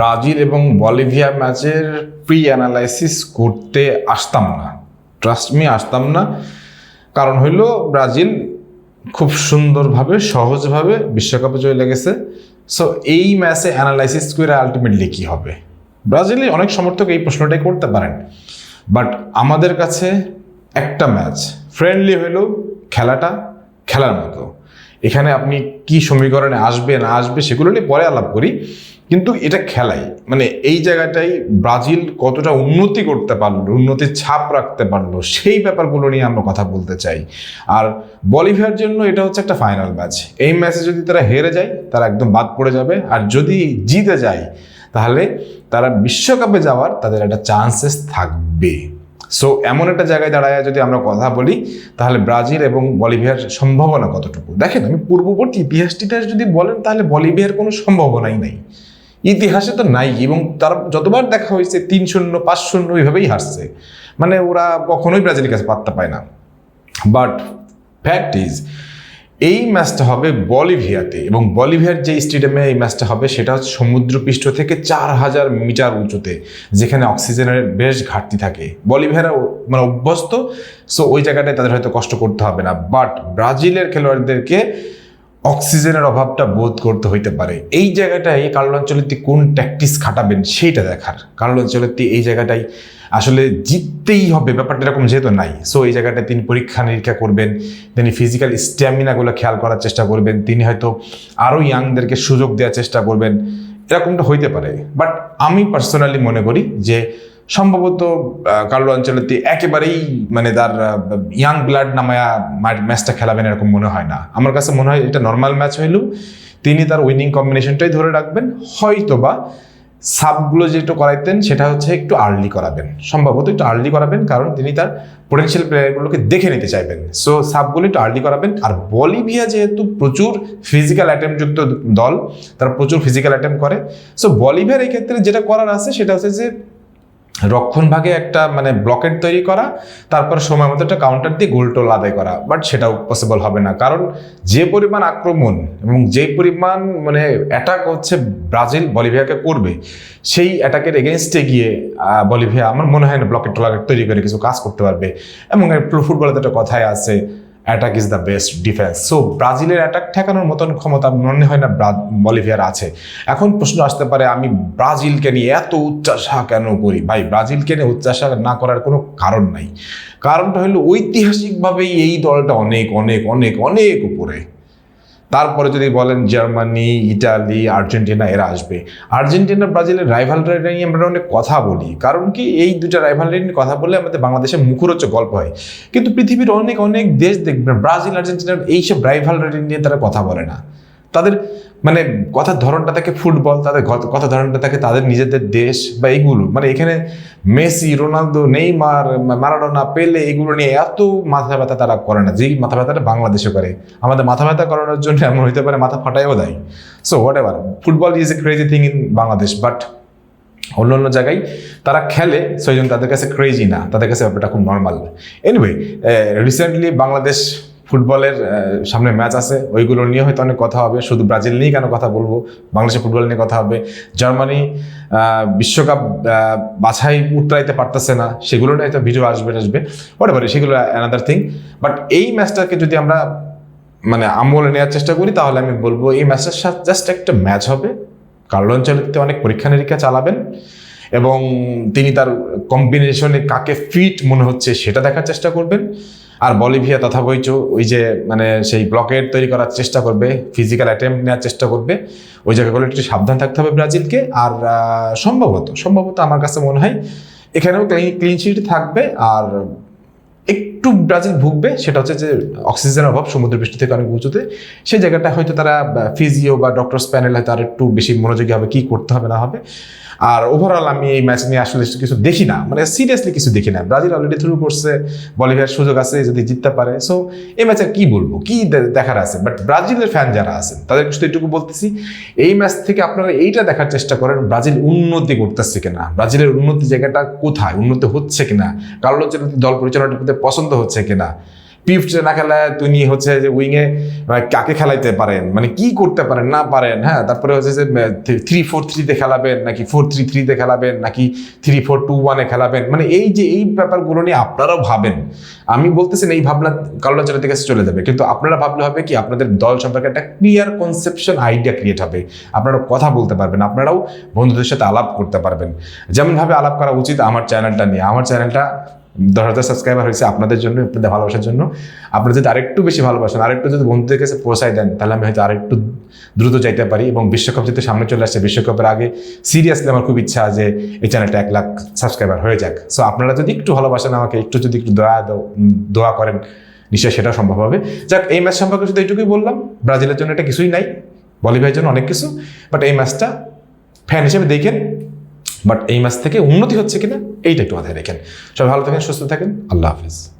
Brazil এবং Bolivia ম্যাচের pre analysis করতে আসতাম না। ট্রাস্ট মি আসতাম না। কারণ হইল ব্রাজিল খুব সুন্দরভাবে, সহজভাবে বিশ্বকাপে চলে গেছে। সো এই ম্যাচে অ্যানালাইসিস করে আলটিমেটলি কী হবে? ব্রাজিলে অনেক সমর্থক এই প্রশ্নটাই করতে পারেন। বাট আমাদের কাছে একটা ম্যাচ ফ্রেন্ডলি হলেও খেলাটা, খেলার মতো। এখানে আপনি কি সমীকরণে আসবে, না আসবে, সেগুলো নিয়ে পরে আলাপ করি। কিন্তু এটা খেলাই। মানে এই জায়গাটাই ব্রাজিল কতটা উন্নতি করতে পারল, উন্নতির ছাপ রাখতে পারল, সেই ব্যাপারগুলো নিয়ে আমরা কথা বলতে চাই। আর বলিভিয়ার জন্য এটা হচ্ছে একটা ফাইনাল ম্যাচ এই ম্যাচে যদি তারা হেরে যায়, তারা একদম বাদ পড়ে যাবে। আর যদি জিতে যায়, তাহলে তারা বিশ্বকাপে যাওয়ার তাদের একটা চান্সেস থাকবে। সো এমন একটা জায়গায় দাঁড়ায় যদি আমরা কথা বলি, তাহলে ব্রাজিল এবং বলিভিয়ার সম্ভাবনা কতটুকু? দেখেন, আমি পূর্ববর্তী ইতিহাস টিতিহাস যদি বলেন, তাহলে বলিভিয়ার কোনো সম্ভাবনাই নাই। ইতিহাসে তো নাই এবং তার যতবার দেখা হয়েছে, তিন শূন্য, পাঁচ শূন্য এইভাবেই হারছে। মানে ওরা কখনোই ব্রাজিলের কাছে পাত্তা পায় না। বাট ফ্যাক্ট ইজ এই ম্যাচটা হবে বলিভিয়াতে এবং বলিভিয়ার যে স্টেডিয়ামে এই ম্যাচটা হবে সেটা হচ্ছে সমুদ্রপৃষ্ঠ থেকে চার হাজার মিটার উঁচুতে, যেখানে অক্সিজেনের বেশ ঘাটতি থাকে। বলিভিয়ারা মানে অভ্যস্ত সো ওই জায়গাটায় তাদের হয়তো কষ্ট করতে হবে না। বাট ব্রাজিলের খেলোয়াড়দেরকে অক্সিজেনের অভাবটা বোধ করতে হইতে পারে। এই জায়গাটায় কার্লো আঞ্চলিক কোন ট্যাকটিস খাটাবেন সেইটা দেখার। কার্লো আঞ্চলিক এই জায়গাটাই আসলে জিততেই হবে, ব্যাপারটা এরকম যেহেতু নাই। সো এই জায়গাটায় তিনি পরীক্ষা নিরীক্ষা করবেন, তিনি ফিজিক্যাল স্ট্যামিনাগুলো খেয়াল করার চেষ্টা করবেন, তিনি হয়তো আরও ইয়াংদেরকে সুযোগ দেওয়ার চেষ্টা করবেন, এরকমটা হইতে পারে। বাট আমি পার্সোনালি মনে করি যে সম্ভবত কার্লো আঞ্চলতি একেবারেই মানে তার ইয়াং ব্লাড নামায়া ম্যাচটা খেলাবেন এরকম মনে হয় না। আমার কাছে মনে হয় এটা নর্মাল ম্যাচ হইলেও তিনি তার উইনিং কম্বিনেশনটাই ধরে রাখবেন। হয়তো বা সাবগুলো যেটা করাইতেন সেটা হচ্ছে একটু আর্লি করাবেন। সম্ভবত একটু আর্লি করাবেন কারণ তিনি তার পোটেন্সিয়াল প্লেয়ারগুলোকে দেখে নিতে চাইবেন। সো সাবগুলো একটু আর্লি করাবেন। আর বলিভিয়া যেহেতু প্রচুর ফিজিক্যাল যুক্ত দল, তারা প্রচুর ফিজিক্যাল অ্যাটেম্প করে। সো বলিভিয়ার এই ক্ষেত্রে যেটা করার আছে সেটা হচ্ছে যে রক্ষণ ভাগে একটা মানে ব্লকেট তৈরি করা, তারপর সময় মতো একটা কাউন্টার দিয়ে গোল টোল আদায় করা বাট সেটাও পসিবল হবে না। কারণ যে পরিমাণ আক্রমণ এবং যে পরিমাণ মানে অ্যাটাক হচ্ছে ব্রাজিল, বলিভিয়াকে করবে, সেই অ্যাটাকের এগেনস্টে গিয়ে বলিভিয়া আমার মনে হয় না ব্লকেট টোলাকেট তৈরি করে কিছু কাজ করতে পারবে। এবং ফুটবলে তো একটা কথাই আছে attack is the best defence so ব্রাজিলের অ্যাটাক ঠেকানোর মতন ক্ষমতা মনে হয় না বলিভিয়ার আছে। এখন প্রশ্ন আসতে পারে, আমি ব্রাজিলকে নিয়ে এত উচ্চাসা কেন করি? ভাই, ব্রাজিলকে নিয়ে উচ্চাসা না করার কোনো কারণ নাই। কারণটা হলো ঐতিহাসিকভাবেই এই দলটা অনেক অনেক অনেক অনেক উপরে। তারপরে যদি বলেন জার্মানি, ইটালি, আর্জেন্টিনা, এরা আসবে। আর্জেন্টিনা, ব্রাজিলের রাইভালরি নিয়ে আমরা অনেক কথা বলি। কারণ কি, এই দুটা রাইভালরি নিয়ে কথা বললে আমাদের বাংলাদেশে মুখরোচ্চ গল্প হয়। কিন্তু পৃথিবীর অনেক অনেক দেশ দেখবেন ব্রাজিল, আর্জেন্টিনার এইসব রাইভালরি নিয়ে তারা কথা বলে না। তাদের মানে কথার ধরনটা থাকে ফুটবল, তাদের কথা ধরনটা থাকে তাদের নিজেদের দেশ বা এইগুলো। মানে এখানে মেসি, রোনালদো, নেইমার মারাডোনা, পেলে এগুলো নিয়ে এত মাথা ব্যথা তারা করে না। যেই মাথা ব্যথাটা বাংলাদেশে করে। আমাদের মাথা ব্যথা করানোর জন্য এমন হইতে পারে মাথা ফাটাইও দেয়। So whatever football is a crazy thing in Bangladesh but অন্য অন্য জায়গায় তারা খেলে সেই জন্য তাদের কাছে ক্রেজি না। তাদের কাছে ব্যাপারটা খুব নর্মাল এনিওয়ে রিসেন্টলি বাংলাদেশ ফুটবলের সামনে ম্যাচ আছে, ওইগুলো নিয়ে হয়তো অনেক কথা হবে। শুধু ব্রাজিল নিয়েই কেন কথা বলব? বাংলাদেশের ফুটবল নিয়ে কথা হবে। জার্মানি বিশ্বকাপ বাছাই উত্তরাইতে পারতেছে না। সেগুলো নিয়ে হয়তো ভিডিও আসবে আসবে। ওটা পারে সেগুলো অ্যানাদার থিং বাট এই ম্যাচটাকে যদি আমরা মানে আমলে নেওয়ার চেষ্টা করি, তাহলে আমি বলব এই ম্যাচটার সাথে জাস্ট একটা ম্যাচ হবে। কার্লো অঞ্চলিতে অনেক পরীক্ষা নিরীক্ষা চালাবেন এবং তিনি তার কম্বিনেশনে কাকে ফিট মনে হচ্ছে সেটা দেখার চেষ্টা করবেন। আর বলিভিয়া তথা বইচো, ওই যে মানে সেই ব্লকেট তৈরি করার চেষ্টা করবে ফিজিক্যাল অ্যাটেম্প নেওয়ার চেষ্টা করবে, ওই জায়গাগুলো একটু সাবধান থাকতে হবে ব্রাজিলকে। আর সম্ভবত সম্ভবত আমার কাছে মনে হয় এখানেও ক্লিন শিট থাকবে। আর একটু ব্রাজিল ভুগবে, সেটা হচ্ছে যে অক্সিজেনের অভাব সমুদ্র পৃষ্ঠ থেকে অনেক উঁচুতে, সেই জায়গাটা হয়তো তারা ফিজিও বা ডক্টরস প্যানেল হয়তো আর একটু বেশি মনোযোগী হবে, কী করতে হবে না হবে। আর ওভারঅল আমি এই ম্যাচ নিয়ে আসলে কিছু দেখি না মানে সিরিয়াসলি কিছু দেখি না। ব্রাজিল অলরেডি থ্রু করছে, বলিভিয়ার সুযোগ আছে, যদি জিততে পারে। সো এই ম্যাচে কি বলব? কি দেখার আছে? বাট ব্রাজিলের ফ্যান যারা আছেন, তাদের শুধু এটুকু বলতেছি, এই ম্যাচ থেকে আপনারা এইটা দেখার চেষ্টা করেন, ব্রাজিল উন্নতি করতেছে কিনা? ব্রাজিলের উন্নতি জায়গাটা কোথায়? উন্নতি হচ্ছে কিনা? কারণ হচ্ছে দল পরিচালনার প্রতি পছন্দ হচ্ছে কিনা? পিফট না খেলায় তিনি হচ্ছে যে উইংয়ে কাকে খেলাইতে পারেন? মানে কি করতে পারেন? না পারেন হ্যাঁ? তারপরে হচ্ছে যে থ্রি ফোর থ্রিতে খেলাবেন, নাকি ফোর থ্রি থ্রিতে খেলাবেন, নাকি থ্রি ফোর টু ওয়ানে খেলাবেন? মানে এই যে, এই ব্যাপারগুলো নিয়ে আপনারাও ভাবেন। আমি বলতেছেন এই ভাবনা জনের কাছে চলে যাবে, কিন্তু আপনারা ভাবলে হবে কি, আপনাদের দল সম্পর্কে একটা ক্লিয়ার কনসেপশন আইডিয়া ক্রিয়েট হবে। আপনারা কথা বলতে পারবেন, আপনারাও বন্ধুদের সাথে আলাপ করতে পারবেন। যেমনভাবে আলাপ করা উচিত আমার চ্যানেলটা নিয়ে। আমার চ্যানেলটা দশ হাজার সাবস্ক্রাইবার হয়েছে আপনাদের জন্য, আপনাদের ভালোবাসার জন্য। আপনারা যদি আরেকটু বেশি ভালোবাসেন, আরেকটু যদি বন্ধুদের কাছে পৌঁছায় দেন, তাহলে আমি হয়তো আরেকটু দ্রুত যাইতে পারি। এবং বিশ্বকাপ যেহেতু সামনে চলে আসছে, বিশ্বকাপের আগে সিরিয়াসলি আমার খুব ইচ্ছা যে এই চ্যানেলটা এক লাখ সাবস্ক্রাইবার হয়ে যাক। সো আপনারা যদি একটু ভালোবাসেন আমাকে, একটু যদি একটু দয়া দোয়া করেন, নিশ্চয়ই সেটা সম্ভব হবে। যাক, এই ম্যাচ সম্পর্কে শুধু এইটুকুই বললাম। ব্রাজিলের জন্য এটা কিছুই নাই বলিভাইয়ের জন্য অনেক কিছু। বাট এই ম্যাচটা ফ্যান হিসেবে দেখেন বাট এই মাস থেকে উন্নতি হচ্ছে কিনা, এইটা একটু মাথায় রেখেন। সবাই ভালো থাকেন, সুস্থ থাকেন। আল্লাহ হাফিজ।